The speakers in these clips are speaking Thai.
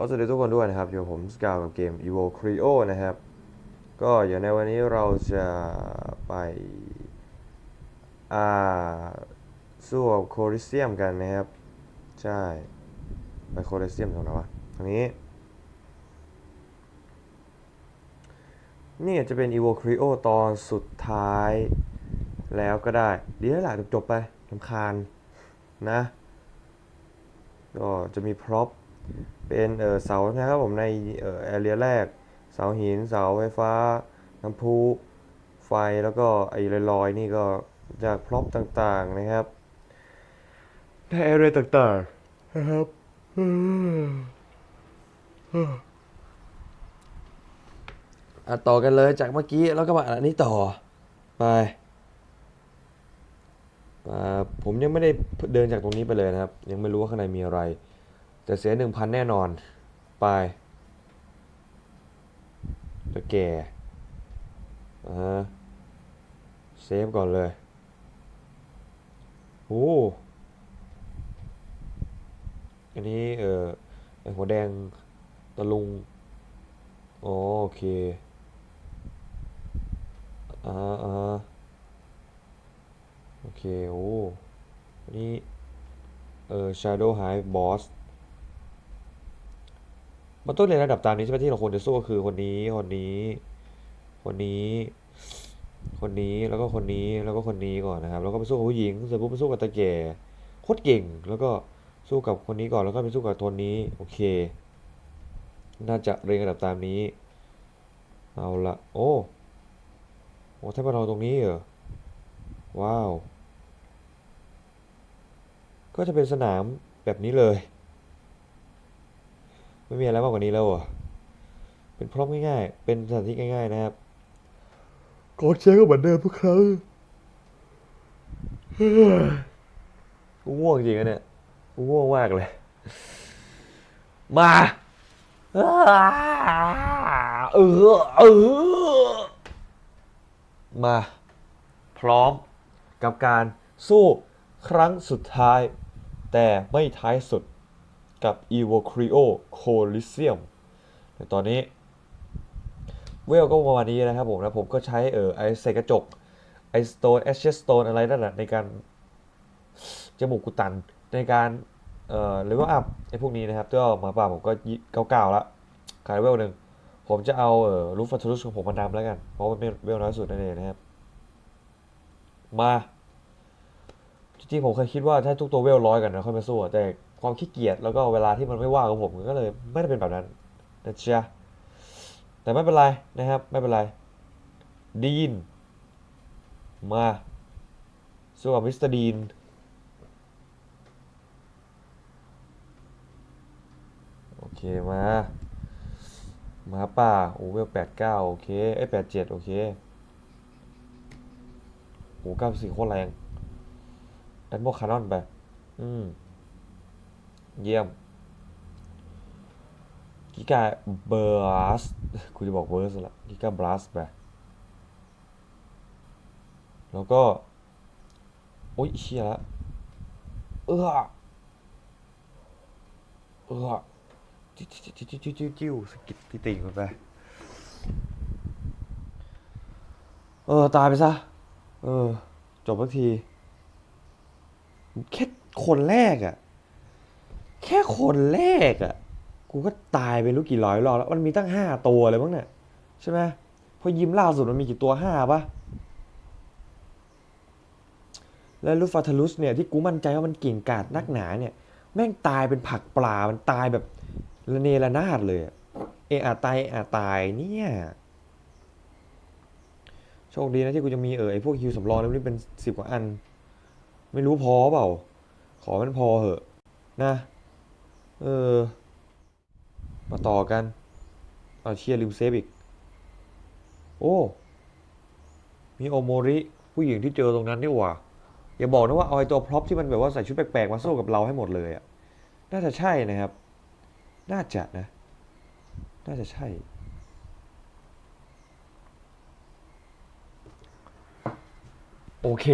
ก็สวัสดีทุกคนด้วยนะครับอยู่ผมสกาวกับเกม Evo Creo นะครับ ก็อย่างในวันนี้เราจะไปอ่าสู้กับโคลิเซียมกันนะครับ ใช่ ไปโคลิเซียมตรงไหนวะตรงนี้ นี่จจะเป็น Evo Creo ตอนสุดท้ายแล้วก็ได้ ดีแล้วล่ะจบๆไปลำคาญนะ ก็จะมีพร็อพ เป็นเออเสานะครับผมในเออแอเรียแรก เสาหินเสาไฟฟ้า น้ำพุไฟแล้วก็ไอ้ลอยๆนี่ก็จากพร็อพต่างๆนะครับในแอเรียต่างๆนะครับอะต่อกันเลยจากเมื่อกี้แล้วก็มาอันนี้ต่อไปอ่าผมยังไม่ได้เดินจากตรงนี้ไปเลยนะครับ ยังไม่รู้ว่าข้างในมีอะไร แต่เสียหนึ่งพันแน่นอน ไปตะแก่อ่าฮะเซฟก่อนเลยโอ้อันนี้ เออไอหัวแดงตะลุงอ๋อโอเคอ่าอ่าโอเค โอ้นนี้เออ Shadow High Boss มันต้องเรียนระดับตามนี้ใช่ไหมที่เราควรจะสู้ก็คือคนนี้คนนี้ คนนี้ คนนี้แล้วก็คนนี้แล้วก็คนนี้ก่อนนะครับ แล้วก็ไปสู้กับผู้หญิงเสร็จปุ๊บไปสู้กับตาแก่โคตรเก่ง แล้วก็สู้กับคนนี้ก่อนแล้วก็ไปสู้กับตัวนี้โอเค น่าจะเรียงระดับตามนี้ เอาละโอ้โอ้ถ้ามาเราตรงนี้เหรอว้าว ก็จะเป็นสนามแบบนี้เลย ไม่มีอะไรมากกว่านี้แล้วเหรอเป็นพร็อพง่ายๆ เป็นสถานที่ง่าย ๆ นะครับกองเชียร์ก็เหมือนเดิมทุกครั้งกูง่วงจริงอะเนี่ยกูง่วงมากเลย มาเออเออมา พร้อมกับการสู้ครั้งสุดท้าย แต่ไม่ท้ายสุด กับ Evo Creo Coliseum ในตอนนี้เวลก็ประมาณนี้นะครับผมนะผมก็ใช้เออไอเศษกระจก ไอสโตนแอชเชสโตนอะไรนั่นแหละในการ จมูกกุตันในการเอ่อหรือว่าอัพไอพวกนี้นะครับ ก็หมาป่าผมก็เก้าเก้าละขายเวลหนึ่ง ผมจะเอาเออลูฟฟัตทุสของผมมานำแล้วกัน เพราะมันเป็นเวลน้อยสุดนั่นเองนะครับ มาจริงๆผมเคยคิดว่าถ้าทุกตัวเวลร้อยกันนะค่อยมาสู้แต่ ความขี้เกียจแล้วก็เวลาที่มันไม่ว่างของผมก็เลยไม่ได้เป็นแบบนั้นนะเชียแต่ไม่เป็นไรนะครับไม่เป็นไรดีนมาสู้กับมิสเตอร์ดีนโอเคมามาป่าโอ้เวลแปดเก้าโอเคไอแปดเจ็ดโอเคโหเก้าสี่โคตรแรงดันโมคานอนไป อืม เยี่ยมกิกาเบอร์สกูจะบอกเบอร์สละกิกาบลัสไปแล้วก็ โอ้ยเชี่ยละเออเออจิ้วจิ้วจิ้วจิ้วจิ้วจิ้วสกิดที่ติ่งไป เออ ตายไปซะ เออ จบสักที แค่คนแรกอะ่ะ แค่คนแรกอะกูก็ตายไปรู้กี่ร้อยรอบแล้ว มันมีตั้งห้าตัวเลยมั้งเนี่ยใช่ไหมพอยิมล่าสุดมันมีกี่ตัวห้าปะแล้วลูฟาทาลุสเนี่ยที่กูมั่นใจว่ามันเก่งกาจนักหนาเนี่ย แม่งตายเป็นผักปลา มันตายแบบระเนระนาดเลย เออาตายเออาตายเนี่ย โชคดีนะที่กูจะมีเออไอพวกฮิวสำรองแล้วนี่เป็นสิบกว่าอัน ไม่รู้พอเปล่า ขอมันพอเหอะ นะ เออ มาต่อกัน เอาเชียลืมเซฟอีก โอ้ มีโอโมริ ผู้หญิงที่เจอตรงนั้นนี่หว่า อย่าบอกนะว่าเอาไอตัวพร็อพที่มันแบบว่าใส่ชุดแปลกๆ มาสู้กับเราให้หมดเลยอะน่าจะใช่นะครับ น่าจะนะ น่าจะใช่ โอเค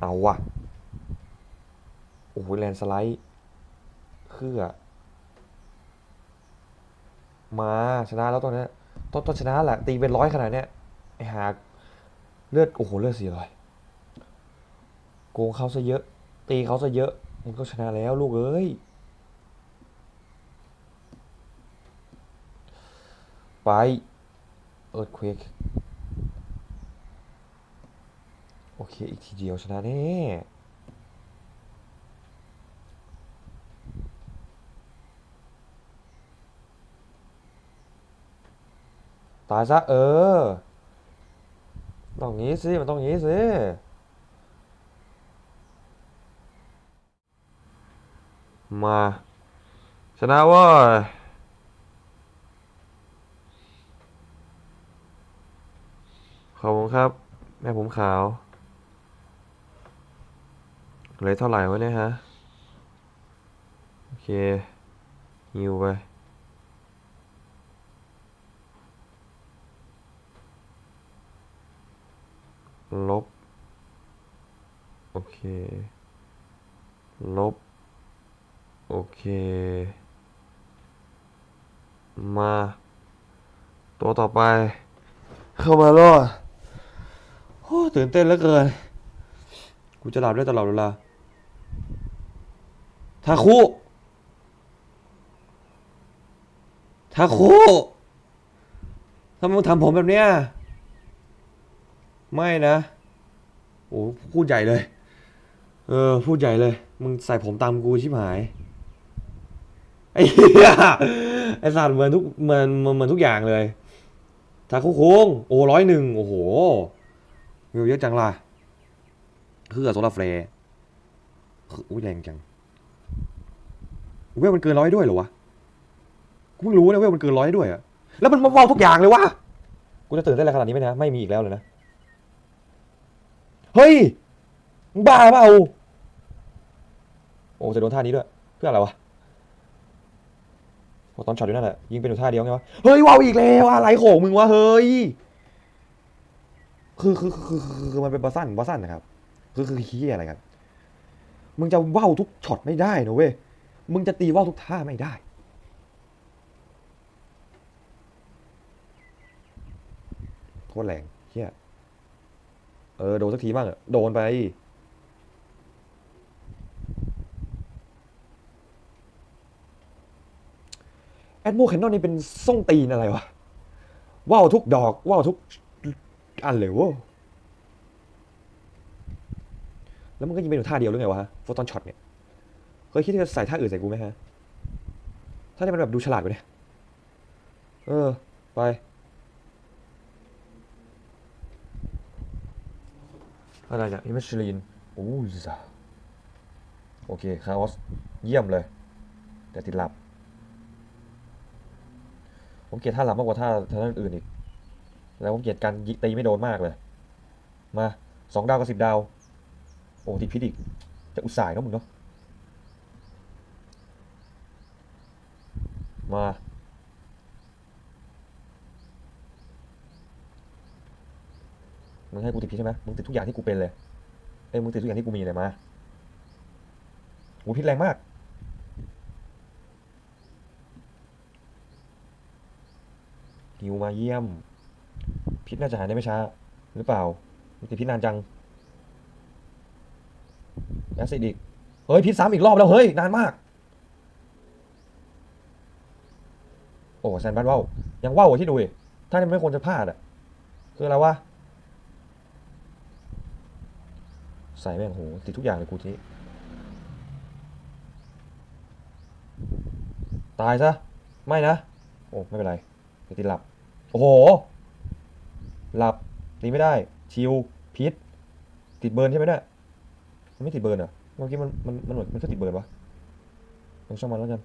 เอาวะโอ้โหแลนสไลด์ คืออะมาชนะแล้วตอนนี้ต้นต้นชนะแหละ ตีเป็นร้อยขนาดเนี้ยไอ้หาเลือดโอ้โหเลือดสี่ร้อยโกงเขาซะเยอะ ตีเขาซะเยอะมันก็ชนะแล้วลูกเอ้ยไปเอิร์ธควกโอเค อีกทีเดียวชนะแน่ ตายซะเออ ต้องงี้สิ มันต้องงี้สิ มา ชนะว่าขอบคุณครับ แม่ผมขาวเหลือเท่าไหร่วะเนี่ยฮะ โอเคฮิวไป ลบ โอเค ลบ โอเค มา ตัวต่อไป เข้ามาล่อโอ้ตื่นเต้นเหลือเกิน กูจะหลับได้ตลอดเวลาทาคุทาคุทำไมมึงทำผมแบบเนี้ย ไม่นะ โอ้พูดใหญ่เลย เออ พูดใหญ่เลย มึงใส่ผมตามกูชิบหาย ไอ้เหี้ยไอ้สัตว์เหมือนทุกเหมือนเหมือนเหมือนทุกอย่างเลยทาคุโค้งโอ้ร้อยหนึ่งโอ้โหมิวเยอะจังล่ะคือกับโซลาเฟร์คืออุ้ยแรงจังเวลมันเกินร้อยด้วยเหรอวะ กูเพิ่งรู้นะเวลมันเกินร้อยด้วยอะแล้วมันมาเว้าทุกอย่างเลยวะ กูจะตื่นได้อะไรขนาดนี้ไหมนะ ไม่มีอีกแล้วเลยนะ เฮ้ยมึงบ้าเปล่าโอ้จะโดนท่านี้ด้วย เพื่ออะไรวะโอ้ตอนช็อตอยู่นั่นแหละยิงเป็นอยู่ท่าเดียวไงวะเฮ้ยว้าวอีกแล้วอะไรของมึงวะเฮ้ยคือคือคือคือคือมันเป็นบอสซันบอสซันนะครับ คือคือขี้ยอะไรกันมึงจะว่าวทุกช็อตไม่ได้นะเว้ยมึงจะตีว่าวทุกท่าไม่ได้โคตรแรงเฮีย เออ โดนสักทีบ้างอะโดนไป แอดโมแคนนอนนี่เป็นส่งตีนอะไรวะว่าวทุกดอกว่าวทุกอันเลยวะแล้วมันก็ยิงเป็นอยู่ท่าเดียวหรือไงวะโฟตอนช็อตเนี่ย เคยคิดจะใส่ท่าอื่นใส่กูไหมฮะ ถ้าที่มันแบบดูฉลาดกว่านี้เออ ไป อะไรเนี่ยอิมเมชลีนโอ้ยจ้ะโอเคคาออสเยี่ยมเลย แต่ติดหลับ ผมเกลียดท่าหลับมากกว่าท่าท่าอื่นอีก แล้วผมเกลียดการตีไม่โดนมากเลย มาสองดาวกับสิบดาว โอ้ติดพิษอีก จะอุตส่าห์เนาะมึงเนาะมา มึงให้กูติดพิษใช่ไหมมึงติดทุกอย่างที่กูเป็นเลยเอ้ยมึงติดทุกอย่างที่กูมีเลยมากูพิษแรงมากฮิวมาเยี่ยม พิษน่าจะหายได้ไม่ช้า หรือเปล่ามึงติดพิษนานจังแอซิดอีก เฮ้ยพิษซ้ำอีกรอบแล้วเฮ้ยนานมาก โอ้แซนบัตว่าวยังว่าวที่ดูดิถ้านไม่ควรจะพลาดอะ คืออะไรวะ ใส่แม่งโหติดทุกอย่างเลยกูทีนี้ตายซะ ไม่นะ โอ้ไม่เป็นไรเดี๋ยวติดหลับ โอ้โห หลับตีไม่ได้ ชิวพิษ ติดเบิร์นใช่ไหมเนี่ยมันไม่ติดเบิร์นเหรอเมื่อกี้มันมันมันหมือนมันก็ติดเบิร์นวะลองช่างมันแล้วกัน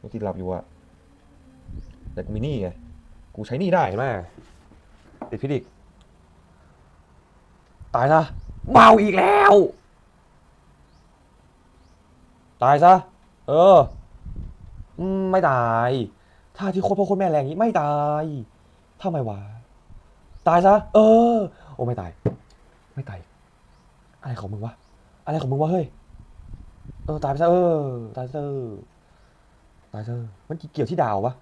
กูติดหลับอยู่อะแต่กูมีหนี้ไงกูใช้หนี้ได้เห็นไหมติดพิษอีกตายซะ เมาอีกแล้ว ตายซะ เออ ไม่ตายท่าที่โคตรพ่อโคตรแม่แรงนี้ไม่ตายทำไมวะ ตายซะ เออ โอ้ไม่ตาย ไม่ตาย อะไรของมึงวะ อะไรของมึงวะเฮ้ย เออตายไปซะเออ ตายซะตายซะมันเกี่ยวที่ดาวปะ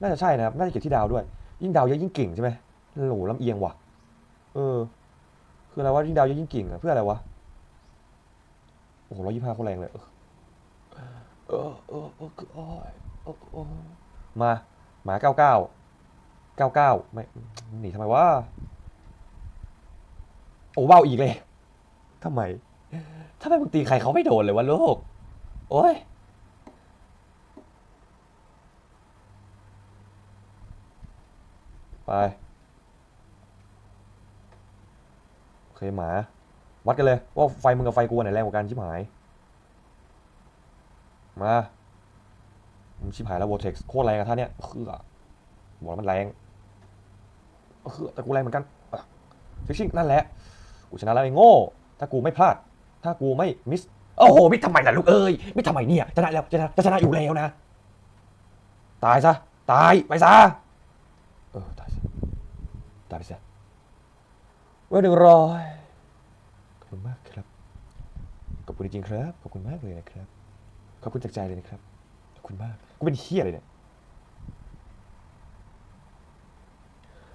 น่าจะใช่นะครับ น่าจะเกี่ยวที่ดาวด้วย ยิ่งดาวเยอะยิ่งเก่งใช่ไหมโหลำเอียงว่ะ เออ คืออะไรวะยิ่งดาวเยอะยิ่งเก่งอะเพื่ออะไรวะ โอ้โหร้อยยี่ห้าเขาแรงเลย เออเออเออเออคือโอ้ยเออเออมา หมาเก้าเก้าเก้าเก้าไม่หนีทำไมวะ โอ้ว้าวอีกเลยทำไมทำไมมึงตีใครเขาไม่โดนเลยวะลูก โอ้ยไป โอ เคหมา วัดกันเลย ว่าไฟมึงกับไฟกูอันไหนแรงกว่ากันชิบหาย มามชิบหายแล้วโวเท็กซ์โคตรแรงอะท่านเนี้ยคือบอกแล้วมันแรงคือแต่กูแรงเหมือนกันฟิชชิ่งนั่นแหละ กูชนะแล้วไอ้โง่ ถ้ากูไม่พลาด ถ้ากูไม่มิส โอ้โห มิสทำไมล่ะลูกเอ้ย มิสทำไมเนี่ยชนะแล้วชนะจะชนะอยู่แล้วนะ ตายซะ ตาย ไปซะ เออ ตายซะ ตายไปซะ ว่าหนึ่งร้อย ขอบคุณมากครับ ขอบคุณจริงๆครับ ขอบคุณมากเลยนะครับ ขอบคุณจากใจเลยนะครับ ขอบคุณมาก กูเป็นเฮียเลยเนี่ย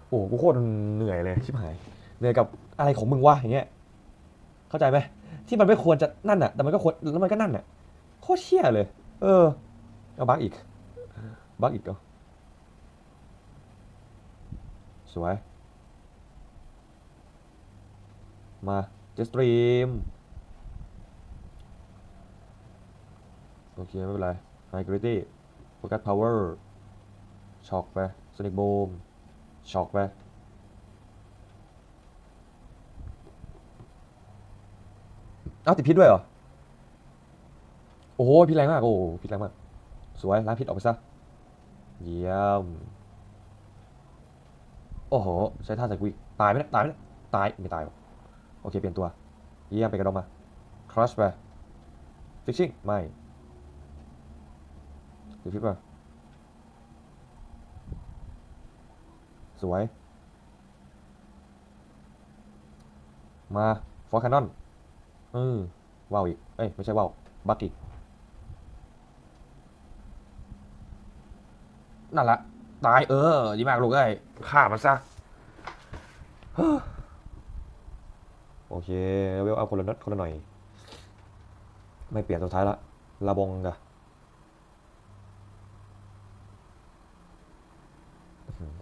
โอ้โห กูโคตรเหนื่อยเลยชิบหาย เหนื่อยกับอะไรของมึงวะอย่างเงี้ย เข้าใจไหมที่มันไม่ควรจะนั่นน่ะ แต่มันก็ควรแล้วมันก็นั่นน่ะ โคตรเชี่ยเลย เออ เอาบักอีก บักอีกเหรอสวย มาเจสตรีมโอเค ไม่เป็นไร High Gravity Focus Power ช็อกไป Sonic Boom ช็อกไปเอ้าติดพิษด้วยเหรอ โอ้โห พิษแรงมาก โอ้พิษแรงมาก สวย ล้างพิษออกไปซะ เยี่ยม โอ้โห ใช้ท่าใส่กูอีกตายไหมเนี่ยตายไหมเนี่ยตาย ไม่ตายวะโอเค เปลี่ยนตัว เยี่ยมไปกระดองมาครัชไปฟิชชิ่งไม่ติดพิษป่ะสวย มาฟอร์คานอนเออว้าวอีก เอ้ย ไม่ใช่ว้าวบักอีกนั่นละ ตายเออ ดีมากลูกเอ้ยฆ่ามันซะ โอเคเวลเอาคนละนัดคนละหน่อย ไม่เปลี่ยนสุดท้ายละลาบงกะ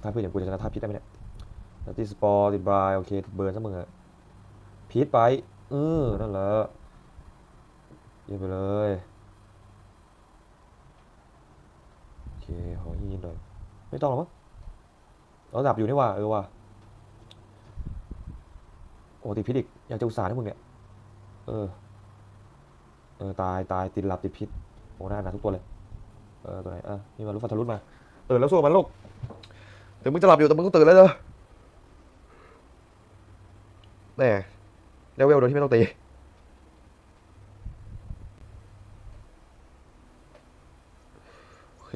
ถ้าพูดอย่างกูจะชนะท่าพิษได้ไหมเนี่ยแล้วติดสปอร์ติดบรายโอเคเบิร์นซะมึงอะพีทไปเออนั่นแหละยิงไปเลยโอเคขอยิงหน่อย ไม่ต้องหรอกมั้งเราดับอยู่นี่หว่าเออว่ะ อ้ติดพิษอีกอยากจะอุตส่าห์ให้มึงเนี่ย เออ เออ ตายตายติดหลับติดพิษโอ้หน้าหนาทุกตัวเลย เออ ตัวไหนอะนี่มารุฟันทะลุมาตื่นแล้วสู้มันลูกถึงมึงจะหลับอยู่แต่มึงต้องตื่นแล้วเด้อแน่เลเวลโดยที่ไม่ต้องตีโอเค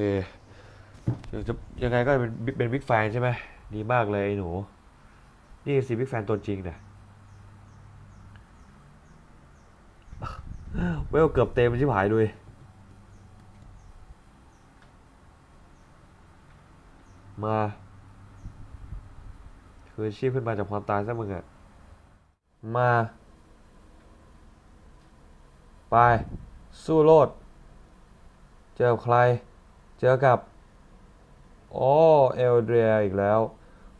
เดี๋ยวจะยังไงก็เป็นเป็นบิ๊กแฟนใช่ไหมดีมากเลยไอ้หนู นี่สิบิ๊กแฟนตัวจริงเนี่ย เวลเกือบเต็มชิบหายด้วยมาคือชีพขึ้นมาจากความตายซะมึงอะมา ไป สู้โลด เจอใคร เจอกับโอ้เอลเดียอีกแล้ว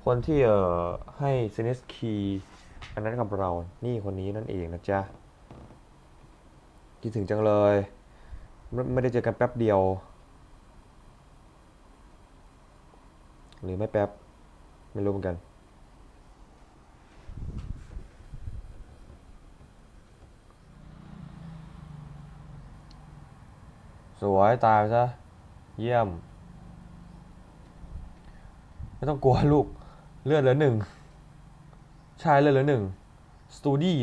คนที่เอ่อให้เซนิสคีอันนั้นกับเรา นี่คนนี้นั่นเองนะจ๊ะ คิดถึงจังเลย ไม่ได้เจอกันแป๊บเดียว หรือไม่แป๊บ ไม่รู้เหมือนกัน สวยตายซะ เยี่ยม ไม่ต้องกลัวลูก เลือดเหลือหนึ่ง ชายเลือดเหลือหนึ่ง สตูดี้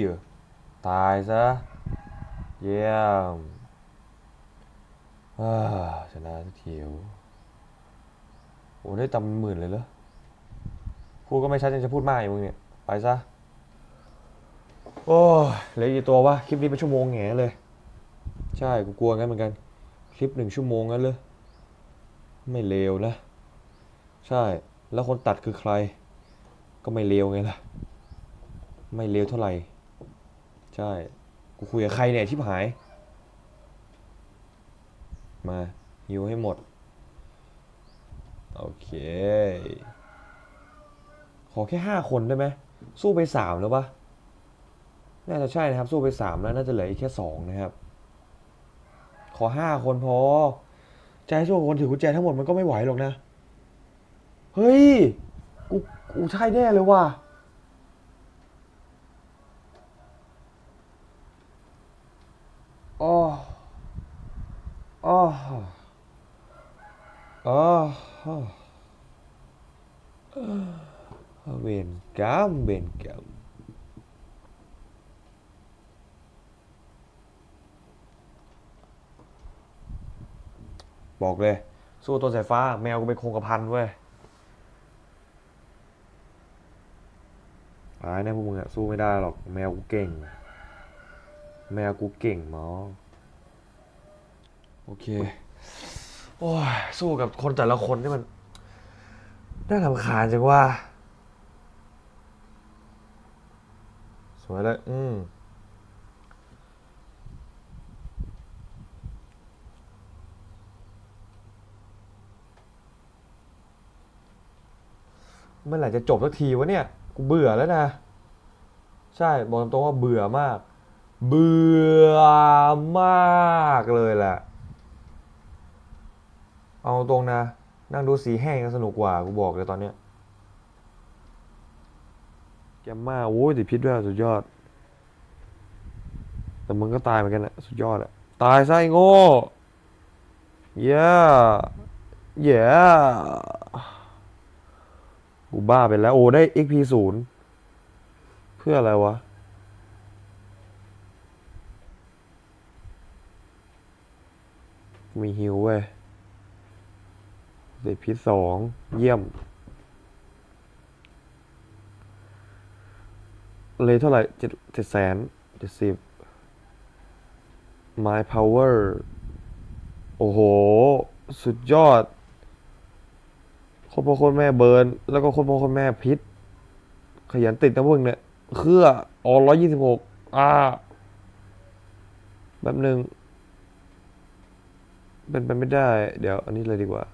ตายซะ เยี่ยมชนะสักทีโอโอ้ได้ตำหมื่นเลยเหรอ พูดก็ไม่ชัดยังจะพูดมากอีกมึงเนี่ย ไปซะ โอ้เหลือกี่ตัววะ คลิปนี้เป็นชั่วโมงแง่เลย ใช่ กูกลัวงั้นเหมือนกัน คลิปหนึ่งชั่วโมงงั้นเลย ไม่เลวนะ ใช่ แล้วคนตัดคือใคร ก็ไม่เลวไงล่ะ ไม่เลวเท่าไหร่ ใช่ กูคุยกับใครเนี่ยชิบหาย มาฮิวให้หมด โอเค ขอแค่ห้าคนได้ไหม สู้ไปสามแล้วปะน่าจะใช่นะครับ สู้ไปสามแล้วน่าจะเหลืออีกแค่สองนะครับ ขอห้าคนพอจะให้สู้คนถือกุญแจทั้งหมดมันก็ไม่ไหวหรอกนะ เฮ้ย กู กูใช่แน่เลยว่ะ อ๋อ อ๋ออ๋อเวรกรรมเวรกรรมบอกเลย สู้ตัวสายฟ้า แมวกูเป็นคงกระพันเว้ยตายแน่พวกมึงอะสู้ไม่ได้หรอก แมวกูเก่ง แมวกูเก่งหมอ โอเค โอ้ยสู้กับคนแต่ละคนนี่มัน น่ารำคาญจังว่า สวยเลยอืมเมื่อไหร่จะจบสักทีวะเนี่ย กูเบื่อแล้วนะ ใช่ บอกตรงๆว่าเบื่อมาก เบื่อมากเลยแหละ เอาตรงนะ นั่งดูสีแห้งก็สนุกกว่า กูบอกเลยตอนเนี้ยแกมมาโอ้ยติดพิษด้วยสุดยอด แต่มึงก็ตายเหมือนกันอะสุดยอดอะตายซะไอ้โง่เย้เย้กูบ้าไปแล้ว โอ้ ได้ XP ศูนย์เพื่ออะไรวะมีฮิวเว้ย ติดพิษสองเยี่ยม เลยเท่าไหร่เจ็ดเจ็ดแสนเจ็ดสิบ My Power โอ้โห สุดยอด โคนพ่อโคนแม่เบิร์น แล้วก็โคนพ่อโคนแม่พิษ ขยันติดนะพวกเนี่ยเครืออ๋อร้อยยี่สิบหกอ่าแบบหนึ่งเป็นไปไม่ได้ เดี๋ยวอันนี้เลยดีกว่า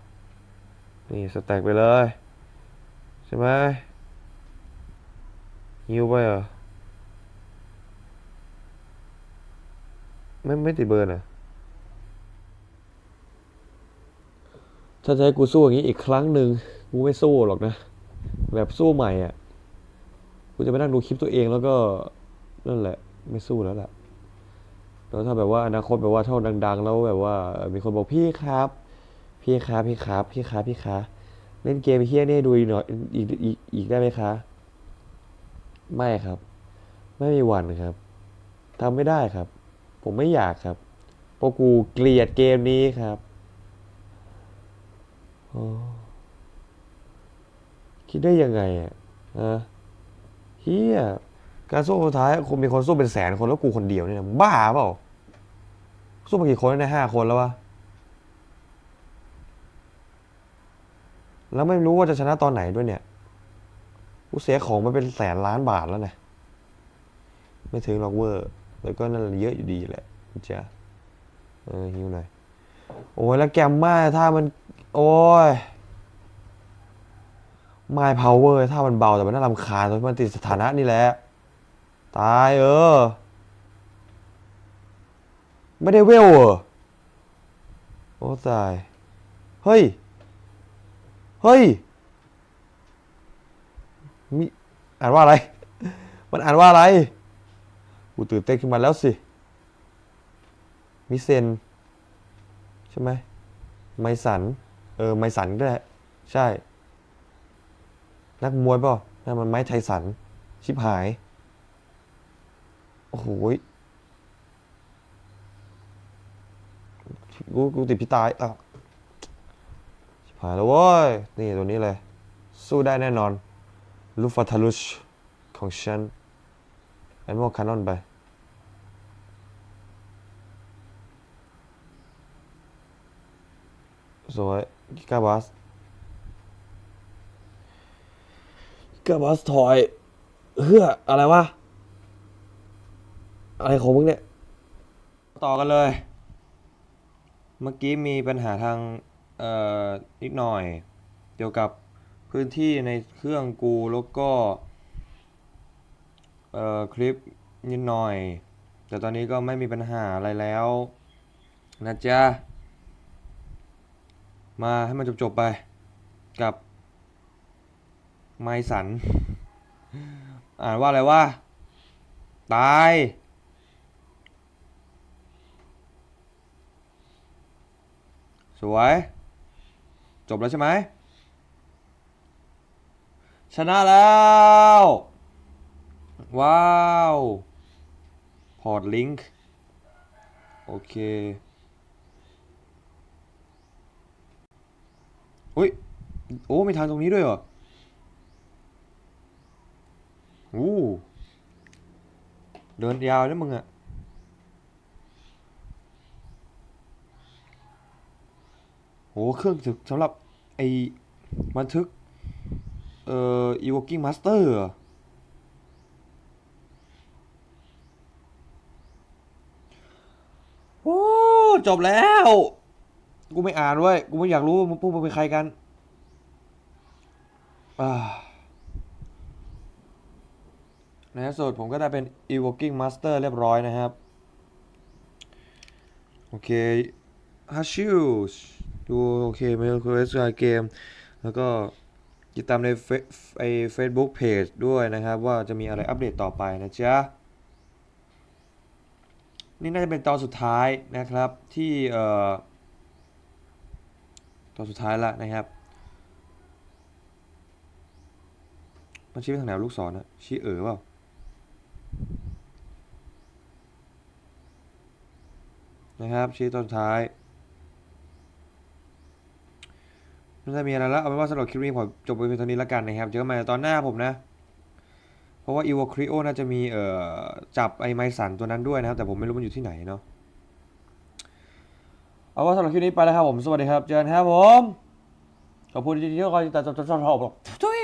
นี่สแต็กไปเลย ใช่ไหมฮิวไปเหรอ ไม่ไม่ติดเบอร์นะถ้าจะให้กูสู้อย่างนี้อีกครั้งหนึ่งกูไม่สู้หรอกนะ แบบสู้ใหม่อะ กูจะไปนั่งดูคลิปตัวเองแล้วก็นั่นแหละ ไม่สู้แล้วแหละแล้วถ้าแบบว่าอนาคตแบบว่าเท่าดัง ๆ แล้วแบบว่า มีคนบอกพี่ครับ พี่ครับพี่ครับพี่ครับพี่ครับเล่นเกมเฮี้ยนี่ให้ดูอีกหน่อยอีกอีกอีกได้ไหมคะ ไม่ครับ ไม่มีวันครับทำไม่ได้ครับ ผมไม่อยากครับเพราะกูเกลียดเกมนี้ครับอคิดได้ยังไงอะอะเฮียการสู้สุดท้ายคงมีคนสู้เป็นแสนคนแล้วกูคนเดียวเนี่ยบ้าเปล่าสู้มากี่คนนะห้าคนแล้ววะ แล้วไม่รู้ว่าจะชนะตอนไหนด้วยเนี่ยกูเสียของไปเป็นแสนล้านบาทแล้วนะ ไม่ถึงหรอกเวอร์แต่ก็นั่นแหละเยอะอยู่ดีแหละจ้ะเออหิวหน่อย โอ้ยแล้วแกมมาถ้ามัน โอ้ยไม่พาวเวอร์ถ้ามันเบาแต่มันน่ารำคาญตอนที่มันติดสถานะนี่แหละ ตายเออ ไม่ได้เวลเหรอโอ้ตาย เฮ้ย เฮ้ยมีอ่านว่าอะไร มันอ่านว่าอะไรกูตื่นเต้นขึ้นมาแล้วสิ มิเซน ใช่ไหม ไมสัน เออ ไมสันก็ได้ ใช่ นักมวยเปล่านั่นมันไม้ไทสัน ชิบหาย โอ้โหกูกูติดพี่ตายอะ ชิบหายแล้วเว้ย นี่ตัวนี้เลย สู้ได้แน่นอน ลูฟาทาลุชของฉันแอนมอลคานอนไป สวยกิกาบัสกาบัสทอยเฮืออะไรวะ อะไรของมึงเนี่ย ต่อกันเลย เมื่อกี้มีปัญหาทาง เอ่อนิดหน่อย เกี่ยวกับพื้นที่ในเครื่องกูแล้วก็เอ่อคลิปนิดหน่อย แต่ตอนนี้ก็ไม่มีปัญหาอะไรแล้วนะจ๊ะมาให้มันจบๆไปกับไมสัน อ่านว่าอะไรวะตายสวย จบแล้วใช่ไหม ชนะแล้ว ว้าว พอร์ตลิงก์ โอเค อุ้ย โอ้มีทางตรงนี้ด้วยเหรออู้เดินยาวนะมึงอะโหเครื่องถึกสำหรับ ไอบันทึก เอ่อ evoking master เหรอโอ้จบแล้ว กูไม่อ่านเว้ยกูไม่อยากรู้ว่ามึงพวกมึงเป็นใครกันอ่าในที่สุดผมก็ได้เป็น evoking master เรียบร้อยนะครับ โอเคฮัชชิว ดูโอเคมาดูเอสเกมแล้วก็ติดตามในเฟซไอเฟซบุ๊กเพจด้วยนะครับ ว่าจะมีอะไรอัปเดตต่อไปนะจ๊ะ นี่น่าจะเป็นตอนสุดท้ายนะครับที่เอ่อตอนสุดท้ายละนะครับมันชี้ไปทางไหนวลูกศรนะชี้เอ๋อเปล่านะครับชี้ตอนสุดท้าย ไม่ได้มีอะไรแล้ว เอาเป็นว่าสำหรับคลิปนี้ผมจบไปเพียงเท่านี้แล้วกันนะครับ เจอกันใหม่ตอนหน้าผมนะ เพราะว่าอีวอคริโอน่าจะมีเอ่อจับไอไมสันตัวนั้นด้วยนะครับ แต่ผมไม่รู้มันอยู่ที่ไหนเนาะ เอาว่าสำหรับคลิปนี้ไปแล้วครับผม สวัสดีครับ เจอกันครับผม ขอบคุณที่คอยติดตามจนจบจนจบจบทุย